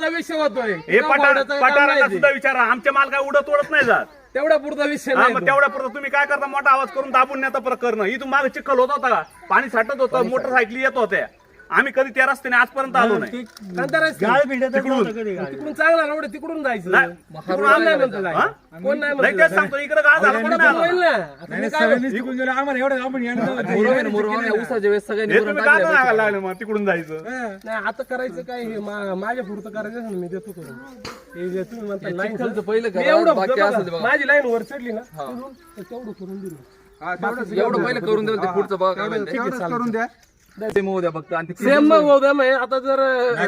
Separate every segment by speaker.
Speaker 1: पुरता विषय होतोय.
Speaker 2: हे
Speaker 1: काम
Speaker 2: पठार
Speaker 1: वाढायचं काम
Speaker 2: पठारांना
Speaker 1: नाही
Speaker 2: सुद्धा. विचारा आमचे माल काय उडत ओढत नाही जात.
Speaker 1: तेवढा पुरता विषय
Speaker 2: हा
Speaker 1: नाही
Speaker 2: मग
Speaker 1: तो.
Speaker 2: तेवढ्या पुरतं तुम्ही काय करता? मोठा आवाज करून दाबून नेता प्रकरण इथून मागे चिखल होत होता. पाणी साठत होतं मोटरसायकली येत होत्या. आम्ही कधी त्या रस्त्याने आजपर्यंत आलो नाही?
Speaker 1: तिकडून चांगला रोड आहे, तिकडून जायचं.
Speaker 2: नाही,
Speaker 1: तिकडून आम्ही नाही. म्हणतो
Speaker 2: हा?
Speaker 1: जायचं. कोण नाही
Speaker 2: नाही
Speaker 1: म्हणतो
Speaker 2: तेच सांगतो इकडे काय झालं पण नाही
Speaker 1: होईल
Speaker 2: आलं.
Speaker 1: ना आता मी काय म्हणतो?
Speaker 2: हे तुम्ही काय सांगायला लागले मग तिकडून जायचं.
Speaker 1: नाही आता करायचं काय हे? मा- माझ्या पुरतं करायचं ना मी देतो करून हे जे तुम्ही म्हणता line
Speaker 3: चिखलचं पहिलं
Speaker 1: मी
Speaker 3: करा,
Speaker 1: एवढं
Speaker 3: बाकी
Speaker 1: बघा,
Speaker 3: असेल ते बघा.
Speaker 1: माझी लाईन वर चढली ना तेवढं करून दिलं.
Speaker 3: एवढं पहिलं करून देऊ ते पुढचं बघा. काय म्हणते.
Speaker 4: करून द्या.
Speaker 3: ते मोह द्या फक्त. आणि
Speaker 1: सेम मग होऊ द्या मग आता जर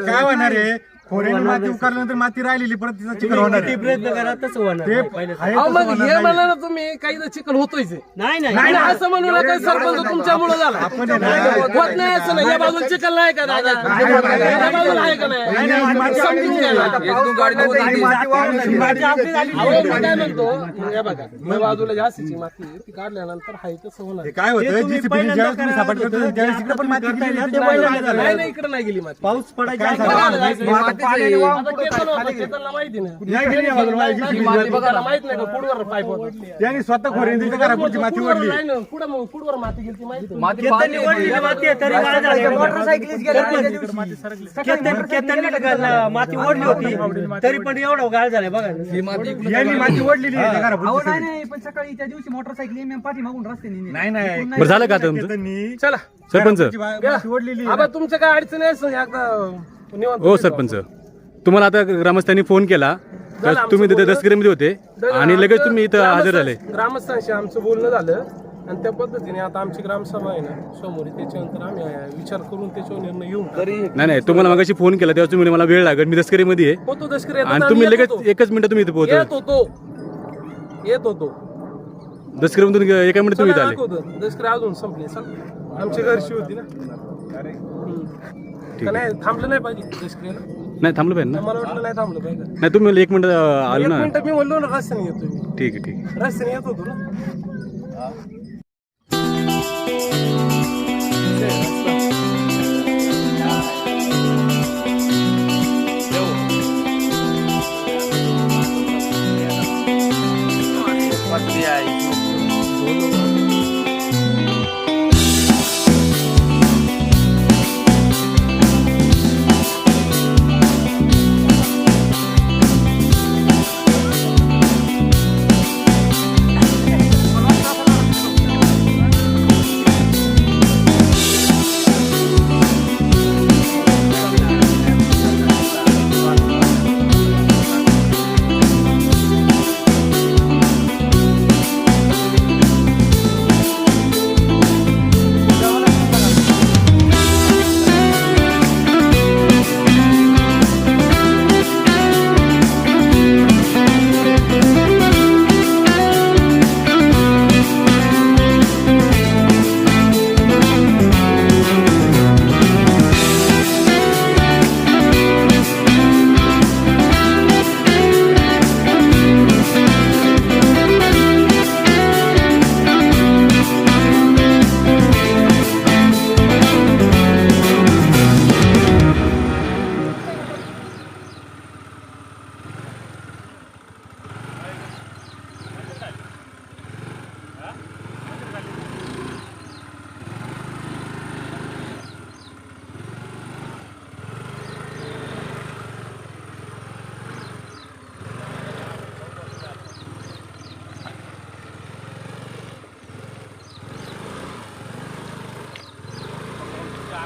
Speaker 4: काय होणार आहे? खोऱ्याने माती उकारल्यानंतर माती राहिलेली परत तिचा चिखल होणार आहे.
Speaker 5: प्रयत्न करा तसं होणार
Speaker 4: ते
Speaker 5: नाही. पहिलं
Speaker 4: आहे
Speaker 1: अहो
Speaker 4: तसं
Speaker 1: मग
Speaker 4: होणार
Speaker 1: हे
Speaker 4: नाही.
Speaker 1: म्हणा ना तुम्ही काही तर चिकन होतोय
Speaker 5: नाही नाही
Speaker 1: नाही असं म्हणू नका सरपंच तुमच्यामुळे झाला
Speaker 4: आपण आहे ना,
Speaker 1: होत नाही असं नाही या बाजूला चिकन नाही का दादा या बाजूला आहे का
Speaker 4: नाही,
Speaker 1: नाही
Speaker 4: नाही, माती
Speaker 1: समजून घ्या ना.
Speaker 3: एक दोन गाडी नव्हती
Speaker 4: आणि माती वाहून जाईल.
Speaker 5: माती आपली झाली.
Speaker 1: अहो मी काय म्हणतो हे बघा या बाजूला जास्तीची माती आहे, ती काढल्यानंतर हाय तसं होणार
Speaker 4: हे काय होतं
Speaker 5: पहिल्यांदा
Speaker 4: ज्यावेळेस तुम्ही करतो त्यावेळेस इकडे पण माती गेली.
Speaker 1: नाही? नाही इकडे नाही गेली माती
Speaker 5: पाऊस पडायचा
Speaker 4: काय
Speaker 5: आधी
Speaker 4: झालं?
Speaker 1: बघा,
Speaker 3: मातीच आहे.
Speaker 1: आता केतन होतं, केतनला माहिती
Speaker 4: नाही. गेली या बाजूला,
Speaker 1: माती
Speaker 4: गेली.
Speaker 1: बघा ना, माहीत नाही का पुढवर पाईप होता.
Speaker 4: त्यांनी स्वतः घरापुढची माती ओढली?
Speaker 1: मग माती गेली माहिती
Speaker 3: माती
Speaker 5: माती आहे, तरी काय झालं? केतन- केतननी ग- माती ओढली होती. तरी पण एवढं गाळ झालाय बघा.
Speaker 3: ही माती इकडून
Speaker 4: यांनी माती ओढलेली आहे त्या घरापुढची
Speaker 6: नाही
Speaker 4: सगळी.
Speaker 6: नाही पण सकाळी त्या दिवशी मोटरसायकल एम पाठी मागून रस्ते
Speaker 4: नाही नाही.
Speaker 7: बरं झालं का आता तुमचं?
Speaker 1: चला.
Speaker 4: घरापुढची माती ओढलेली आहे.
Speaker 1: आबा तुमच्या काय अडचणी एकदा निवांत
Speaker 7: हो सरपंच. तुम्हाला आता ग्रामस्थांनी फोन केला. तर तुम्ही तिथे दसगिरीमध्ये होते आणि लगेच तुम्ही इथं हजर झाले.
Speaker 1: ग्रामस्थांशी आमचं बोलणं झालं. आणि त्या पद्धतीने आता आमची ग्रामसभा आहे ना समोर आहे. त्याच्यानंतर आम्ही अं, विचार करून त्याच्यावर निर्णय घेऊ
Speaker 3: तरी
Speaker 7: नाही नाही तुम्हाला मगाशी फोन केला तेव्हा तुम्ही मला वेळ लागत मी दसगिरीमध्ये आहे.
Speaker 1: होतो
Speaker 7: आणि तुम्ही लगेच एकच मिनिट तुम्ही इथे पोहोचले
Speaker 1: येत होतो. येत होतो.
Speaker 7: दसगिरीमधून एका मिनिट तुम्ही आले.
Speaker 1: होतं दशकरी अजून संपली. चल आमची घरची होती ना. का नाही थांबलं नाही पाहिजे दशकरीला
Speaker 7: नाही थांबलं पाहिजे ना.
Speaker 1: मला वाटलं नाही थांबलं पाहिजे.
Speaker 7: नाही तुम्ही एक मिनिट आलो
Speaker 1: एक
Speaker 7: ना.
Speaker 1: मिनिट मी म्हणलो ना रस्त्याने येतो
Speaker 7: ठीक आहे ठीक आहे.
Speaker 1: रस्त्याने येत होतो ना. todo mundo.